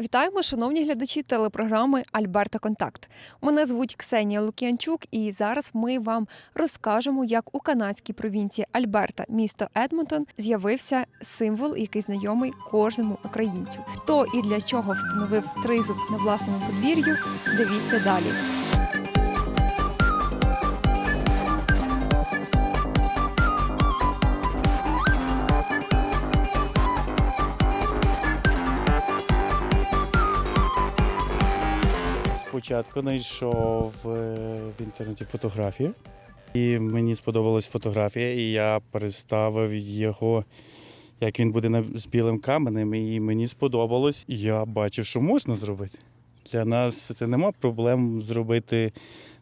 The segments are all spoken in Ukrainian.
Вітаємо, шановні глядачі телепрограми Альберта Контакт. Мене звуть Ксенія Лук'янчук, і зараз ми вам розкажемо, як у канадській провінції Альберта, місто Едмонтон, з'явився символ, який знайомий кожному українцю. Хто і для чого встановив тризуб на власному подвір'ю? Дивіться далі. Спочатку знайшов е, в інтернеті фотографію, і мені сподобалась фотографія, і я представив його, як він буде з білим каменем, і мені сподобалось. І я бачив, що можна зробити. Для нас це нема проблем зробити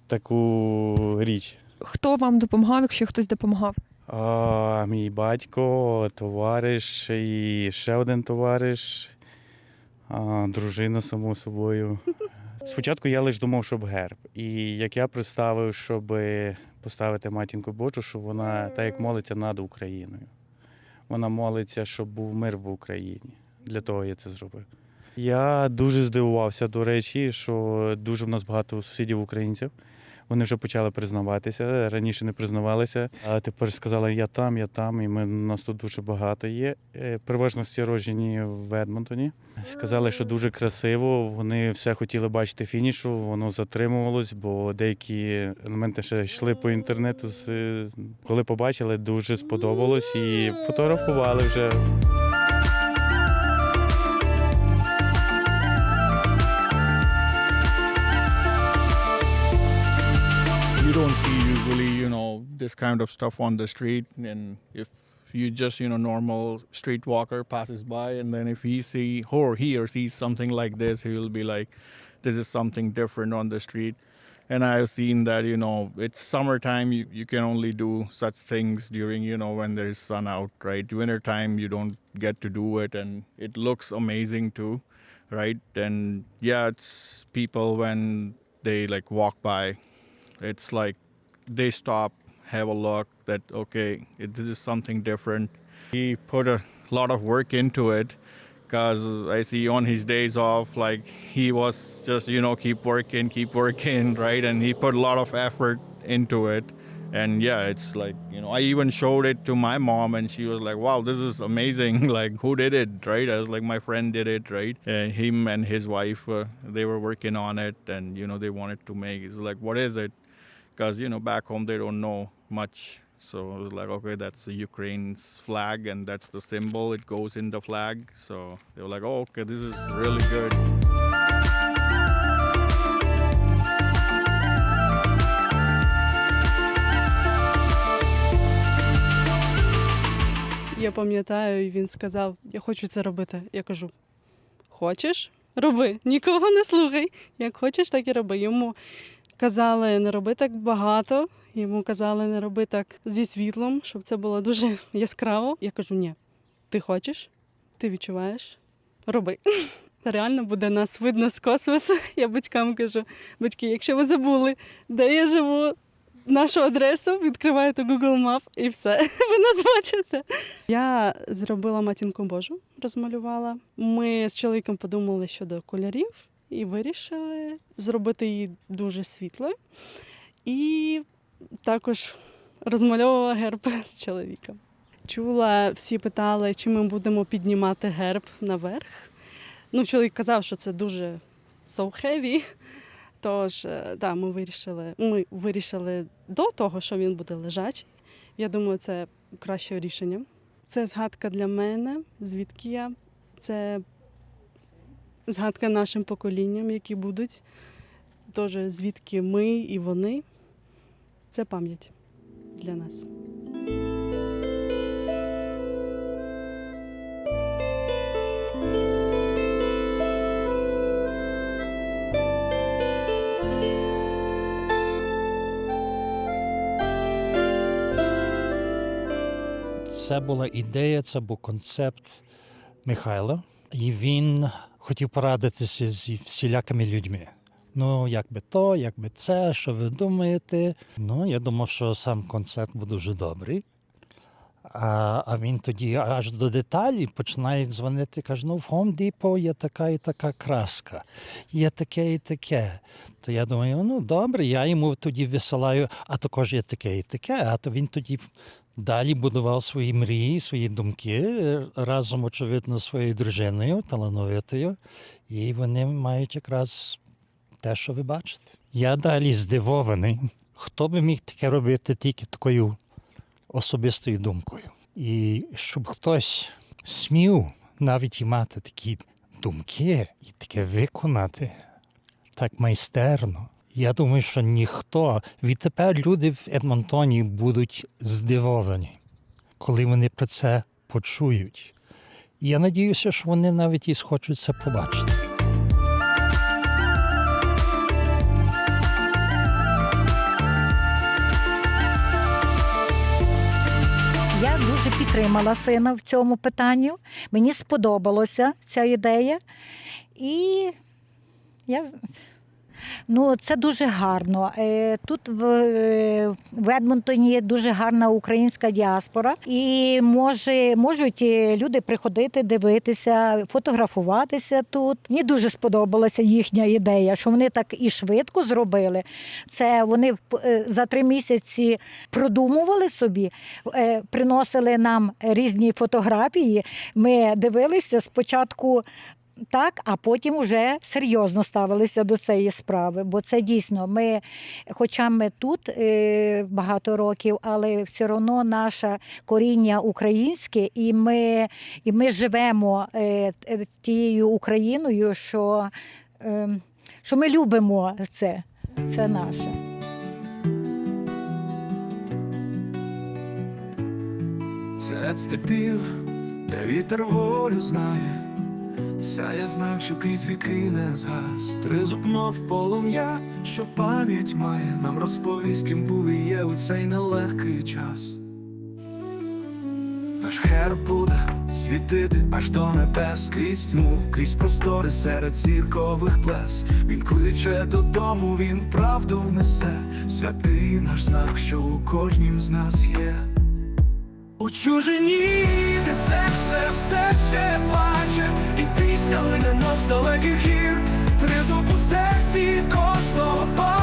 таку річ. Хто вам допомагав, якщо хтось допомагав? А, мій батько, товариш і ще один товариш, а, дружина, само собою. Спочатку я лише думав, щоб герб. І як я представив, щоб поставити матінку Божу, що вона так як молиться над Україною. Вона молиться, щоб був мир в Україні. Для того я це зробив. Я дуже здивувався, до речі, що дуже в нас багато сусідів українців. Вони вже почали признаватися. Раніше не признавалися, а тепер сказали, я там, я там, і ми, нас тут дуже багато є. Е, Переважно роджені в Едмонтоні. Сказали, що дуже красиво. Вони все хотіли бачити фінішу, воно затримувалось, бо деякі елементи ще йшли по інтернету. Коли побачили, дуже сподобалось і фотографували вже. You don't see usually you know this kind of stuff on the street. And if you just you know normal street walker passes by and then if he see or he or sees something like this he will be like this is something different on the street. And i've seen that you know it's summertime you, you can only do such things during you know when there's sun out right? Wintertime you don't get to do it and it looks amazing too right? And yeah it's people when they like walk by it's like they stop have a look that okay it, this is something different. He put a lot of work into it because i see on his days off like he was just you know keep working keep working right? And he put a lot of effort into it. And yeah it's like you know i even showed it to my mom and she was like wow this is amazing. Like who did it right? I was like my friend did it right? And him and his wife uh, they were working on it and you know they wanted to make it's like what is it because you know back home they don't know much so it was like okay that's ukraine's flag and that's the symbol it goes in the flag so they were like oh okay this is really good Я пам'ятаю, і він сказав: Я хочу це робити. Я кажу: Хочеш? Роби, нікого не слухай. Як хочеш, так і роби. Йому казали не роби так багато. Йому казали не роби так зі світлом, щоб це було дуже яскраво. Я кажу: ні, ти хочеш, ти відчуваєш, роби. Реально буде нас видно з космосу. Я батькам кажу: батьки, якщо ви забули, де я живу, нашу адресу, відкриваєте Google Map і все. Ви нас бачите. Я зробила матінку Божу, розмалювала. Ми з чоловіком подумали щодо кольорів і вирішили зробити її дуже світлою. І також розмальовувала герб з чоловіком. Чула, всі питали, чи ми будемо піднімати герб наверх. Ну, чоловік казав, що це дуже so heavy. Тож, е, да, ми вирішили, ми вирішили до того, що він буде лежачий. Я думаю, це краще рішення. Це згадка для мене, звідки я. Це згадка нашим поколінням, які будуть. Тож, звідки ми і вони. Це пам'ять для нас. Це була ідея, це був концепт Михайла, і він хотів порадитися зі всілякими людьми. Ну, як би то, як би це, що ви думаєте? Ну, я думав, що сам концерт буде дуже добрий. А, а він тоді аж до деталі починає дзвонити, каже, ну в Home Depot є така і така краска, є таке і таке. То я думаю, ну добре, я йому тоді висилаю, а також є таке і таке. А то він тоді далі будував свої мрії, свої думки е, разом, очевидно, з своєю дружиною, талановитою, і вони мають якраз те, що ви бачите. Я далі здивований, хто би міг таке робити тільки такою особистою думкою. І щоб хтось смів навіть і мати такі думки і таке виконати так майстерно. Я думаю, що ніхто відтепер люди в Едмонтоні будуть здивовані, коли вони про це почують. Я надіюся, що вони навіть і схочуть це побачити. Я дуже підтримала сина в цьому питанні. Мені сподобалася ця ідея. І я... ну, це дуже гарно. Е, Тут в, е, в Едмонтоні є дуже гарна українська діаспора, і може, можуть е, люди приходити, дивитися, фотографуватися тут. Мені дуже сподобалася їхня ідея, що вони так і швидко зробили. Це вони за три місяці продумували собі, приносили нам різні фотографії. Ми дивилися спочатку. Так, а потім вже серйозно ставилися до цієї справи. Бо це дійсно ми, хоча ми тут е, багато років, але все одно наше коріння українське, і ми, і ми живемо е, е, тією Україною, що, е, що ми любимо це. Це наше. Серед степів, де вітер волю знає, сяє знак, що крізь віки не згас. Тризуб мов полум'я, що пам'ять має, нам розповість, ким був і є у цей нелегкий час. Наш герб буде світити аж до небес крізь тьму, крізь простори серед зіркових плес. Він кличе додому, він правду несе, святий наш знак, що у кожнім з нас є. У чужині, де серце все ще плаче, пісня мов з далеких гір, тризуб у серці кожного палає,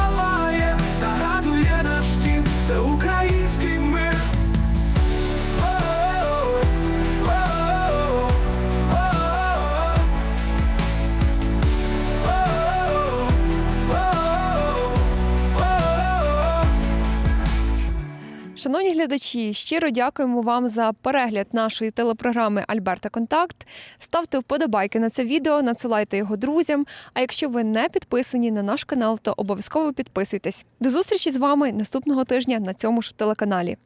Шановні глядачі, щиро дякуємо вам за перегляд нашої телепрограми Альберта Контакт. Ставте вподобайки на це відео, надсилайте його друзям. А якщо ви не підписані на наш канал, то обов'язково підписуйтесь. До зустрічі з вами наступного тижня на цьому ж телеканалі.